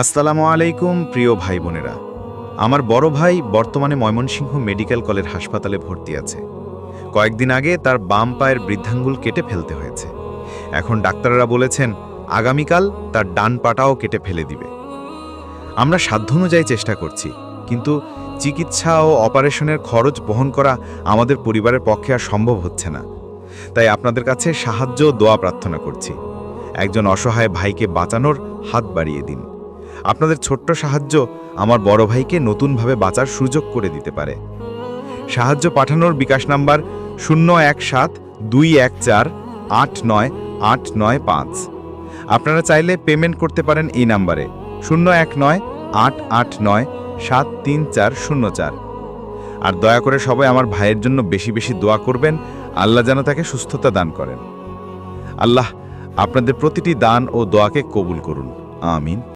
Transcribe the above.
আসসালামু আলাইকুম, প্রিয় ভাই বোনেরা। আমার বড় ভাই বর্তমানে ময়মনসিংহ মেডিকেল কলেজ হাসপাতালে ভর্তি আছে। কয়েকদিন আগে তার বাম পায়ের বৃদ্ধাঙ্গুল কেটে ফেলতে হয়েছে। এখন ডাক্তাররা বলেছেন, আগামীকাল তার ডান পাটাও কেটে ফেলে দিবে। আমরা সাধ্য অনুযায়ী চেষ্টা করছি, কিন্তু চিকিৎসা ও অপারেশনের খরচ বহন করা আমাদের পরিবারের পক্ষে আর সম্ভব হচ্ছে না। তাই আপনাদের কাছে সাহায্য দোয়া প্রার্থনা করছি। একজন অসহায় ভাইকে বাঁচানোর হাত বাড়িয়ে দিন। আপনাদের ছোট্ট সাহায্য আমার বড় ভাইকে নতুনভাবে বাঁচার সুযোগ করে দিতে পারে। সাহায্য পাঠানোর বিকাশ নাম্বার শূন্য এক সাত দুই এক চার আট নয় আট নয় পাঁচ। আপনারা চাইলে পেমেন্ট করতে পারেন এই নাম্বারে শূন্য এক নয় আট আট নয় সাত তিন চার শূন্য চার। আর দয়া করে সবাই আমার ভাইয়ের জন্য বেশি বেশি দোয়া করবেন। আল্লাহ যেন তাকে সুস্থতা দান করেন। আল্লাহ, আপনাদের প্রতিটি দান ও দোয়াকে কবুল করুন। আমিন।